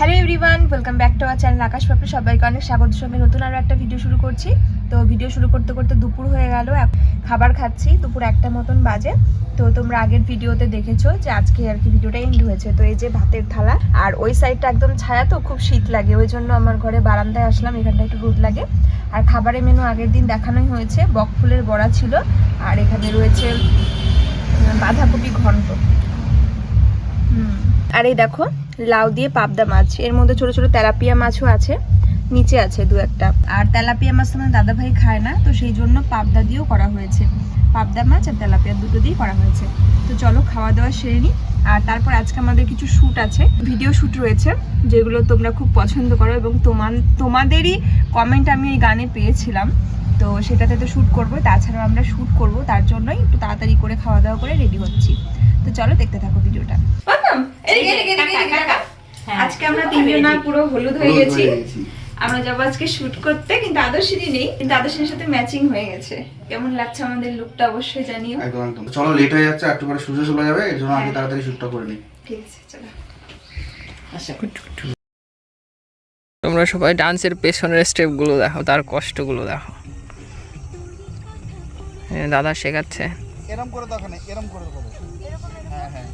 Hello everyone welcome back to our channel Akash Papri সবাইকে অনেক স্বাগত। সঙ্গে নতুন আরও একটা ভিডিও শুরু করছি। তো ভিডিও শুরু করতে করতে দুপুর হয়ে গেল। খাবার খাচ্ছি, দুপুর একটা মতন বাজে। তো তোমরা আগের ভিডিওতে দেখেছ যে আজকে আর কি ভিডিওটা এন্ড হয়েছে। তো এই যে ভাতের থালা, আর ওই সাইডটা একদম ছায়া তো, খুব শীত লাগে। ওই জন্য আমার ঘরে বারান্দায় আসলাম, এখানটা একটু রোদ লাগে। আর খাবারের মেনু আগের দিন দেখানোই হয়েছে। বক ফুলের বড়া ছিল, আর এখানে রয়েছে বাঁধাকপি ঘন্ট। আর এই দেখো, লাউ দিয়ে পাবদা মাছ। এর মধ্যে ছোট ছোট তেলাপিয়া মাছও আছে, নিচে আছে দু একটা। আর তেলাপিয়া মাছ তোমার দাদা ভাই খায় না, তো সেই জন্য পাবদা দিয়েও করা হয়েছে। পাবদা মাছ আর তেলাপিয়া দুটো দিয়ে করা হয়েছে। তো চলো, খাওয়া দাওয়া সেরে নিই আর তারপর আজকে আমাদের কিছু শ্যুট আছে। ভিডিও শ্যুট রয়েছে, যেগুলো তোমরা খুব পছন্দ করো এবং তোমার তোমাদেরই কমেন্ট আমি এই গানে পেয়েছিলাম। তো সেটাতে তো শ্যুট করব, তাছাড়াও আমরা শ্যুট করব, তার জন্যই একটু তাড়াতাড়ি করে খাওয়া দাওয়া করে রেডি হচ্ছি। তো চলো দেখতে থাকো ভিডিওটা। টাকা। আজকে আমরা তিনজনা পুরো হলুদ হয়ে গেছি। আমরা যাব আজকে শুট করতে কিন্তু আদর্শিনী নেই কিন্তু আদর্শিনীর সাথে ম্যাচিং হয়ে গেছে। কেমন লাগছে আমাদের লুকটা অবশ্যই জানিও। একদম একদম। চলো লেট হয়ে যাচ্ছে একটু পরে সূর্য চলে যাবে এর জন্য আগে হ্যাঁ। তাড়াতাড়ি শুটটা করে নিই। ঠিক আছে চলো। তোমরা সবাই ডান্সের পেছনের স্টেপগুলো দেখো তার কষ্টগুলো দেখো। দাদা শেখাচ্ছে। এরম করে দেখো না এরম করে দেখো। হ্যাঁ হ্যাঁ।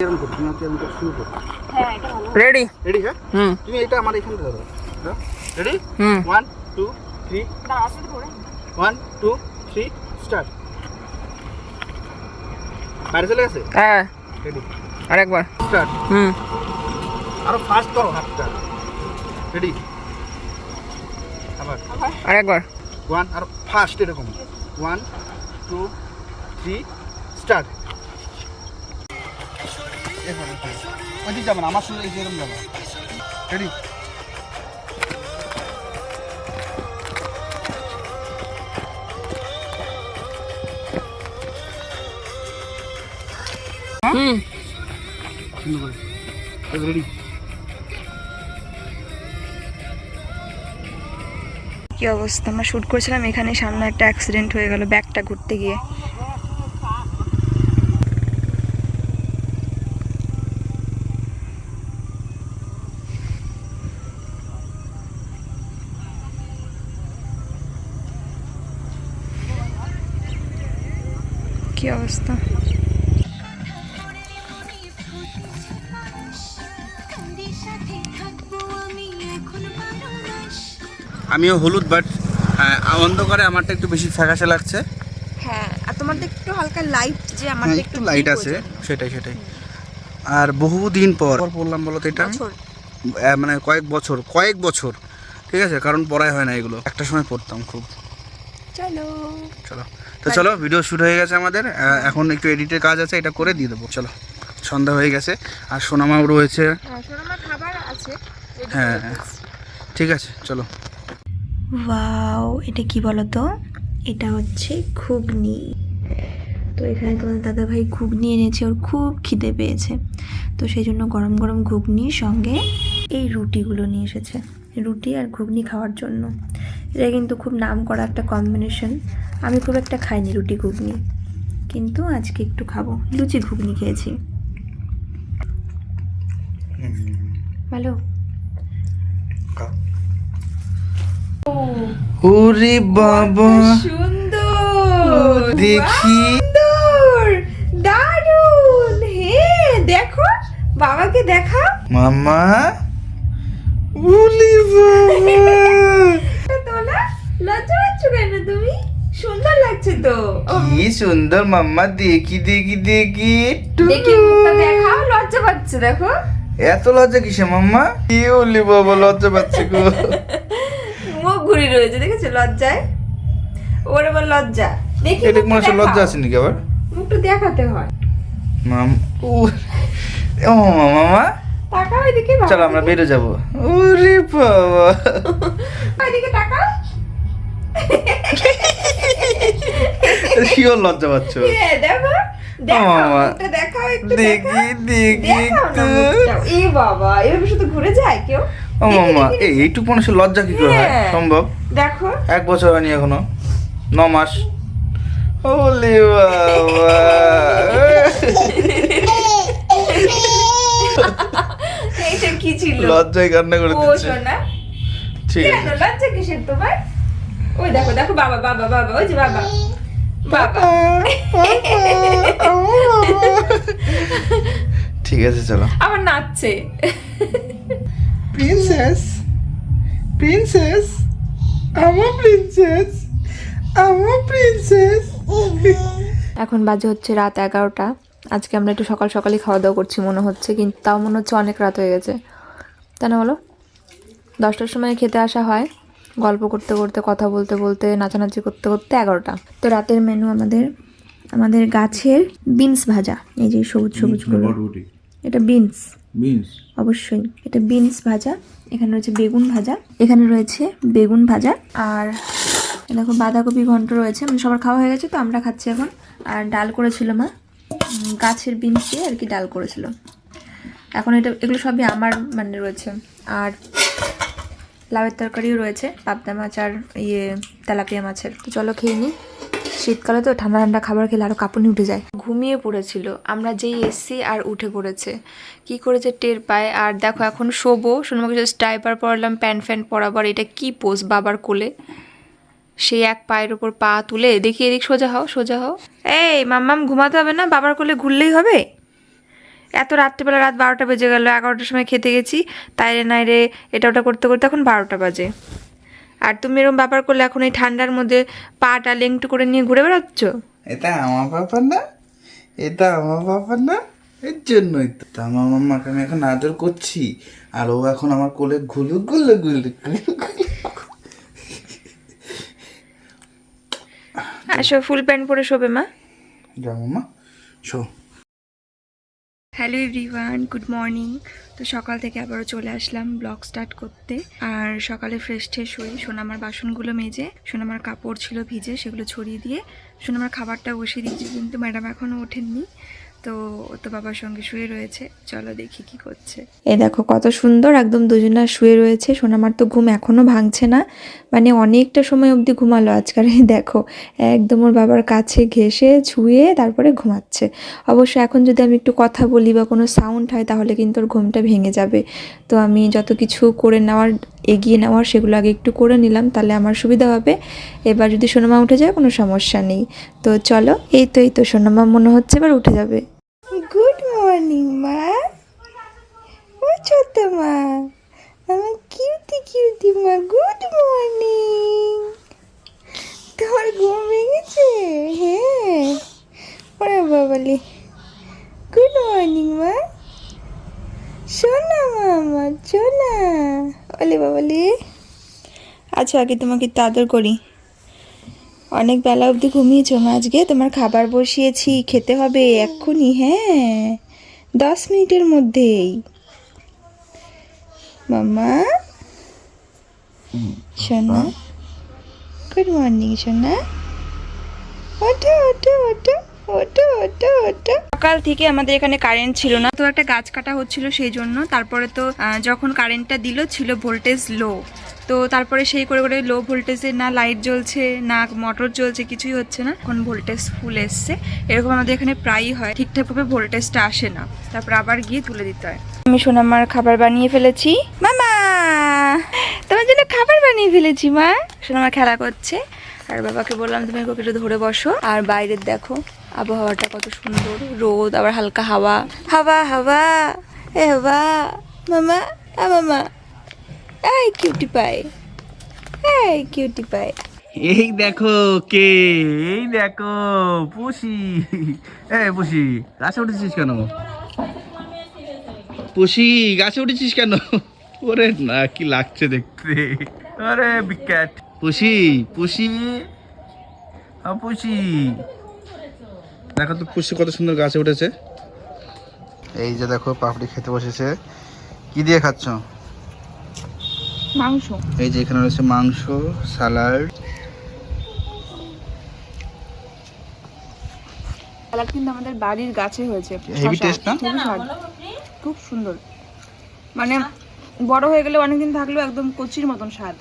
এরম করো তুমি এরম করে শুরু করো। হ্যাঁ এটা রেডি রেডি হ্যাঁ? হুম। তুমি এটা আমার এখানে ধরো। রেডি হুম। ওয়ান টু থ্রি করে। ওয়ান টু থ্রি স্টার্ট বাইরে চলে গেছে? হ্যাঁ। রেডি আরেকবার। স্টার্ট হুম। আরও ফাস্ট করো হাতটা। রেডি আবার। আরেকবার ওয়ান আর ফার্স্ট এরকম। ওয়ান টু থ্রি স্টার্ট ওইদিক যাবেন আমার সঙ্গে এরকম যাব রেডি হুম। রেডি কি অবস্থা? আমরা শুট করছিলাম, এখানে সামনে একটা অ্যাক্সিডেন্ট হয়ে গেল ব্যাগটা ঘুরতে গিয়ে। কি অবস্থা? আমিও হলুদ বাট অন্ধকারে আমারটা একটু বেশি ফ্যাকাশে লাগছে। হ্যাঁ আর তোমার একটু হালকা লাইট যে আমার হ্যাঁ, একটু লাইট আছে। সেটাই সেটাই। আর বহুদিন পর পর পড়লাম বলো তো এটা? মানে কয়েক বছর কয়েক বছর ঠিক আছে? কারণ পড়াই হয় না এগুলো। একটা সময় পড়তাম খুব। চলো। চলো। তো চলো ভিডিও শুট হয়ে গেছে আমাদের। এখন একটু এডিটের কাজ আছে এটা করে দিয়ে দেবো। চলো সন্ধ্যা হয়ে গেছে। আর সোনামাও রয়েছে। হ্যাঁ আছে। হ্যাঁ ঠিক আছে চলো। ওয়াও এটা কি বলতো? এটা হচ্ছে ঘুগনি। তো এখানে তোমাদের দাদা ভাই ঘুগনি এনেছে ওর খুব খিদে পেয়েছে। তো সেই জন্য গরম গরম ঘুগনির সঙ্গে এই রুটিগুলো নিয়ে এসেছে। রুটি আর ঘুগনি খাওয়ার জন্য। এটা কিন্তু খুব নাম করা একটা কম্বিনেশন আমি খুব একটা খাইনি রুটি ঘুগনি। কিন্তু আজকে একটু খাব। লুচি ঘুগনি খেয়েছি। ভালো? ওরে বাবা। সুন্দর। দেখি। দারুণ। হে দেখো বাবাকে দেখা। মামা। বাবা। লজ্জা পাচ্ছ কেন তুমি? সুন্দর লাগছে তো। কি সুন্দর মাম্মা। দেখি দেখি দেখি। একটু। দেখি মুখটা দেখাও লজ্জা পাচ্ছে দেখো। এত লজ্জা কিসে মাম্মা? কি উলি বাবা লজ্জা পাচ্ছে গো। ঘুরে রয়েছে দেখেছ? লজ্জায়? ওর আবার লজ্জা। দেখি এটা মনে হচ্ছে লজ্জা আছে নাকি আবার? মুখটা দেখাতে হয়। মাম ও ও মামা তাকাও এদিকে চলো আমরা বেরো যাব। ওরে বাবা। এদিকে তাকাও। শিওর লজ্জা পাচ্ছ। দেখো দেখি দেখি বাবা এভাবে শুধু ঘুরে যায় কেউ? ও মামা এই এইটুকু মানুষের লজ্জা কি করে হয়? হ্যাঁ। সম্ভব? দেখো। এক বছর হয়নি এখনও। ন মাস। ওলে বাবা। এইটা কি ছিল? লজ্জায় কান্না করে দিচ্ছে। ঠিক আছে। লজ্জা কিসের তোমার? ওই দেখো দেখো বাবা বাবা বাবা ওই যে বাবা। বাবা ঠিক আছে চলো। আমার নাচছে। প্রিন্সেস প্রিন্সেস আমার প্রিন্সেস আমার প্রিন্সেস এখন বাজে হচ্ছে রাত এগারোটা। আজকে আমরা একটু সকাল সকালই খাওয়া দাওয়া করছি মনে হচ্ছে কিন্তু তাও মনে হচ্ছে অনেক রাত হয়ে গেছে। তাই না বলো? দশটার সময় খেতে আসা হয়। গল্প করতে করতে কথা বলতে বলতে নাচানাচি করতে করতে এগারোটা। তো রাতের মেনু আমাদের আমাদের গাছের বিনস ভাজা। এই যে সবুজ সবুজগুলো এটা বিনস বিনস অবশ্যই। এটা বিনস ভাজা, এখানে রয়েছে বেগুন ভাজা, এখানে রয়েছে বেগুন ভাজা, আর দেখো বাঁধাকপি ঘন্ট রয়েছে মানে সবার খাওয়া হয়ে গেছে তো, আমরা খাচ্ছি এখন। আর ডাল করেছিল মা গাছের বিনস দিয়ে আর কি ডাল করেছিল। এখন এটা, এগুলো সবই আমার মানে রয়েছে। আর লাউয়ের তরকারিও রয়েছে, পাবদা মাছ আর ইয়ে তেলাপিয়া মাছের। তো চলো খেয়ে নিই। শীতকালে তো ঠান্ডা ঠান্ডা খাবার খেলে আরও কাঁপুনি উঠে যায়। ঘুমিয়ে পড়েছিল। আমরা যেই এসছি আর উঠে পড়েছে। কি করেছে টের পায়। আর দেখো, এখন শোবো। সোনামাকে জাস্ট ডাইপার পরালাম, প্যান্ট ফ্যান্ট পরাবার। এটা কি পোজ বাবার কোলে? সেই এক পায়ের ওপর পা তুলে, দেখি এদিক সোজা হও সোজা হও। এই, মাম্মাম, ঘুমাতে হবে না? বাবার কোলে ঘুরলেই হবে? এত রাত্রেবেলা রাত বারোটা বেজে গেল, এগারোটার সময় খেতে গেছি। তাই রে নাই রে এটা ওটা করতে করতে এখন বারোটা বাজে। আর তুমি এরকম ব্যাপার করলে এখন এই ঠান্ডার মধ্যে পাটা লেংটু করে নিয়ে ঘুরে বেড়াচ্ছ? এটা আমার ব্যাপার না। এটা আমার ব্যাপার না। এর জন্যই তো। তা আমার মাম্মাকে আমি এখন আদর করছি। আর ও এখন আমার কোলে ঘুলু গুলু গুলু গুলু গুলু। আসো ফুল প্যান্ট পরে শোবে মা? যা মাম্মা show. Hello everyone good morning. তো সকাল থেকে আবারও চলে আসলাম ব্লগ স্টার্ট করতে। আর সকালে ফ্রেশ ঠেশ হই সোনামার বাসনগুলো মেজে, সোনামার কাপড় ছিল ভিজে সেগুলো ছড়িয়ে দিয়ে সোনামার খাবারটা বসিয়ে দিয়েছি কিন্তু ম্যাডাম এখনও ওঠেননি। তো ও তো বাবার সঙ্গে শুয়ে রয়েছে। চলো দেখি কি করছে। এ দেখো কত সুন্দর একদম দুজনা শুয়ে রয়েছে। সোনামার তো ঘুম এখনও ভাঙছে না। মানে অনেকটা সময় অবধি ঘুমালো আজকাল। দেখো, একদম ওর বাবার কাছে ঘেসে ছুঁয়ে তারপরে ঘুমাচ্ছে। অবশ্য এখন যদি আমি একটু কথা বলি বা কোনো সাউন্ড হয়, তাহলে কিন্তু ওর ঘুমটা ভেঙে যাবে। তো আমি যত কিছু করে নেওয়ার, এগিয়ে নেওয়ার সেগুলো আগে একটু করে নিলাম, তাহলে আমার সুবিধা হবে। এবার যদি সোনামা উঠে যায়, কোনো সমস্যা নেই। তো চলো, এই তো এই তো, সোনামা মনে হচ্ছে এবার উঠে যাবে। মা ও ছোট মা আমার কিউটি কিউটি মা গুড মর্নিং তোমার ঘুম ভেঙেছে? হ্যাঁ। ওরে বাবালি। গুড মর্নিং মা। শোনা মামা শোনা। ওলে বাবালি। আচ্ছা আগে তোমাকে আদর করি। অনেক বেলা অবধি ঘুমিয়েছো মা আজকে? তোমার খাবার বসিয়েছি, খেতে হবে এক্ষুনি হ্যাঁ। দশ মিনিটের মধ্যেই। মামা সোনা? গুড মর্নিং সোনা। ওঠো ওঠো ওঠো। ওঠো ওঠো ওঠো সকাল থেকে আমাদের এখানে কারেন্ট ছিল না। তো একটা গাছ কাটা হচ্ছিল সেই জন্য। তারপরে তো যখন কারেন্টটা দিল, ছিল ভোল্টেজ লো তো তারপরে সেই করে করে লো ভোল্টেজে না লাইট জ্বলছে, না মোটর জ্বলছে, কিছুই হচ্ছে না। এখন ভোল্টেজ ফুল এসছে। এরকম আমাদের এখানে প্রায়ই হয়। ঠিকঠাকভাবে ভোল্টেজটা আসে না। তারপর আবার গিয়ে তুলে দিতে হয়। আমি সোনামার খাবার বানিয়ে ফেলেছি। মামা! তোমার জন্য খাবার বানিয়ে ফেলেছি, মা। সোনামা খেলা করছে। আর বাবাকে বললাম, তুমি ওকে একটু ধরে বসো। আর বাইরের দেখো। আবহাওয়াটা কত সুন্দর, রোদ, আবার হালকা হাওয়া। হাওয়া হাওয়া, এ হাওয়া, মামা, আ মামা। এই কিউটি পাই এই কিউটি পাই এই দেখো কে, এই দেখো, পুষি। এ পুষি, গাছে উঠেছিস কেন? পুষি, গাছে উঠেছিস কেন? ওরে না, কি লাগছে দেখতে। আরে বিক্যাট। পুষি পুষি। আ পুষি। দেখো তো পুষি কত সুন্দর গাছে উঠেছে। এই যে দেখো পাপড়ি খেতে বসেছে। কি দিয়ে খাচ্ছ? মাংস। এই যে এখানে রয়েছে মাংস স্যালাড স্যালাড কিন্তু আমাদের বাড়ির গাছে হয়েছে। হেভি টেস্ট না? খুব সুন্দর। মানে বড় হয়ে গেলে অনেকদিন থাকলেও একদম কচির মতন স্বাদ।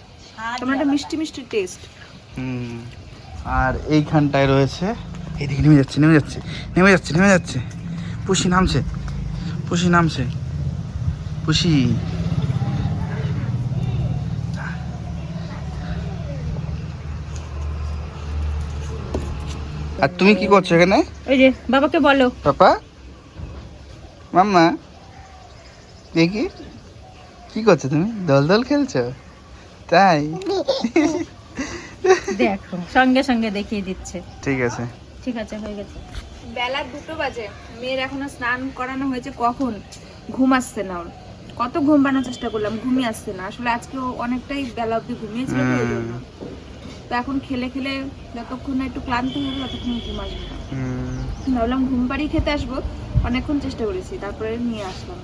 তোমার একটা মিষ্টি মিষ্টি টেস্ট হুম। আর এইখানটায় রয়েছে এদিকে নেমে যাচ্ছে নেমে যাচ্ছে নেমে যাচ্ছে নেমে যাচ্ছে। পুষি নামছে পুষি নামছে পুষি। আর তুমি কি করছ এখানে? ওই যে বাবাকে বলো। পাপা? মাম্মা? দেখি। কি করছ তুমি? দল দল খেলছো? তাই? দেখো সঙ্গে সঙ্গে দেখিয়ে দিচ্ছে। ঠিক আছে। ঠিক আছে হয়ে গেছে। বেলা দুটো বাজে। মেয়ের এখনও স্নান করানো হয়েছে কখন? ঘুম আসছে না ওর। কত ঘুম বানানোর চেষ্টা করলাম ঘুমিয়ে আসছে না। আসলে আজকে অনেকটাই বেলা অব্দি ঘুমিয়েছিল তো ওই জন্য। তো এখন খেলে খেলে যতক্ষণ না একটু ক্লান্ত হবে ততক্ষণ ঘুম আসবে না। ভাবলাম ঘুম পাড়ি খেতে আসব। অনেকক্ষণ চেষ্টা করেছি তারপরে নিয়ে আসলাম।